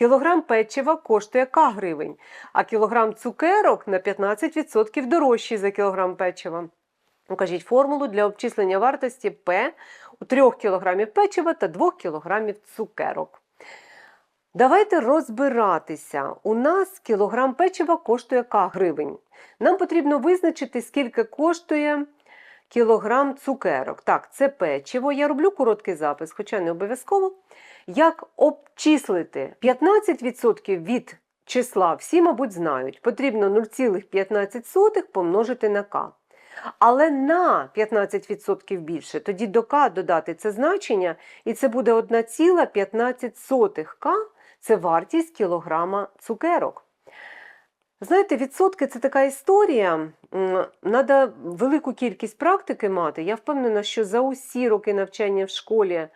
Кілограм печива коштує К гривень, а кілограм цукерок на 15% дорожчий за кілограм печива. Укажіть формулу для обчислення вартості П у 3 кг печива та 2 кг цукерок. Давайте розбиратися. У нас кілограм печива коштує К гривень. Нам потрібно визначити, скільки коштує кілограм цукерок. Так, це печиво. Я роблю короткий запис, хоча не обов'язково. Як обчислити 15% від числа, всі, мабуть, знають. Потрібно 0,15 помножити на К. Але на 15% більше, тоді до К додати це значення, і це буде 1,15 К це вартість кілограма цукерок. Знаєте, відсотки це така історія. Треба велику кількість практики мати. Я впевнена, що за усі роки навчання в школі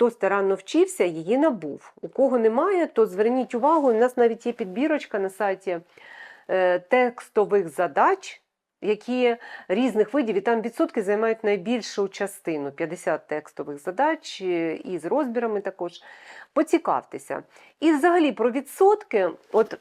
хто старанно вчився, її набув. У кого немає, то зверніть увагу, у нас навіть є підбірочка на сайті е, текстових задач, які різних видів, і там відсотки займають найбільшу частину 50 текстових задач е, і з розбірами також. Поцікавтеся. І взагалі про відсотки, от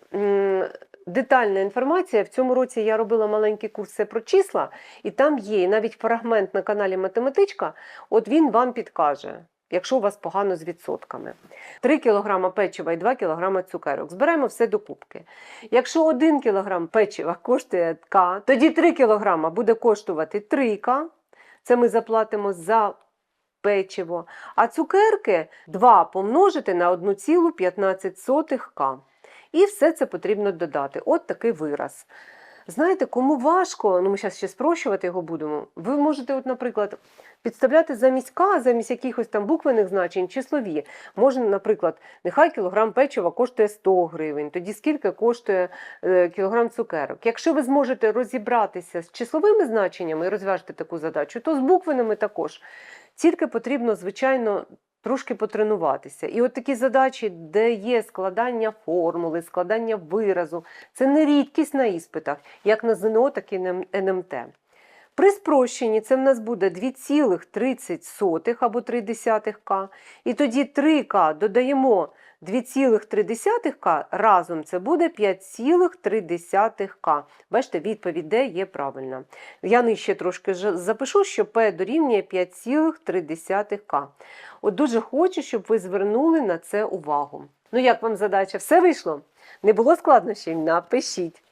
детальна інформація. В цьому році я робила маленький курс «Все про числа, і там є навіть фрагмент на каналі Математичка, от він вам підкаже. Якщо у вас погано з відсотками. 3 кг печива і 2 кг цукерок. Збираємо все докупки. Якщо 1 кг печива коштує К, тоді 3 кг буде коштувати 3К. Це ми заплатимо за печиво. А цукерки 2 помножити на 1,15 К. І все це потрібно додати. От такий вираз. Знаєте, кому важко, ну ми зараз ще спрощувати його будемо. Ви можете, от, наприклад, підставляти замість К, замість якихось там буквених значень, числові. Можна, наприклад, нехай кілограм печива коштує 100 гривень, тоді скільки коштує е, кілограм цукерок. Якщо ви зможете розібратися з числовими значеннями і розв'яжете таку задачу, то з буквеними також. Тільки потрібно, звичайно, трошки потренуватися. І от такі задачі, де є складання формули, складання виразу, це не рідкість на іспитах, як на ЗНО, так і на НМТ. При спрощенні це в нас буде 2,30 або 0,3 К. І тоді 3К додаємо 2,3 К, разом це буде 5,3 К. Бачите, відповідь Д є правильна. Я нижче трошки запишу, що П дорівнює 5,3 К. От дуже хочу, щоб ви звернули на це увагу. Ну як вам задача? Все вийшло? Не було складнощів? Напишіть.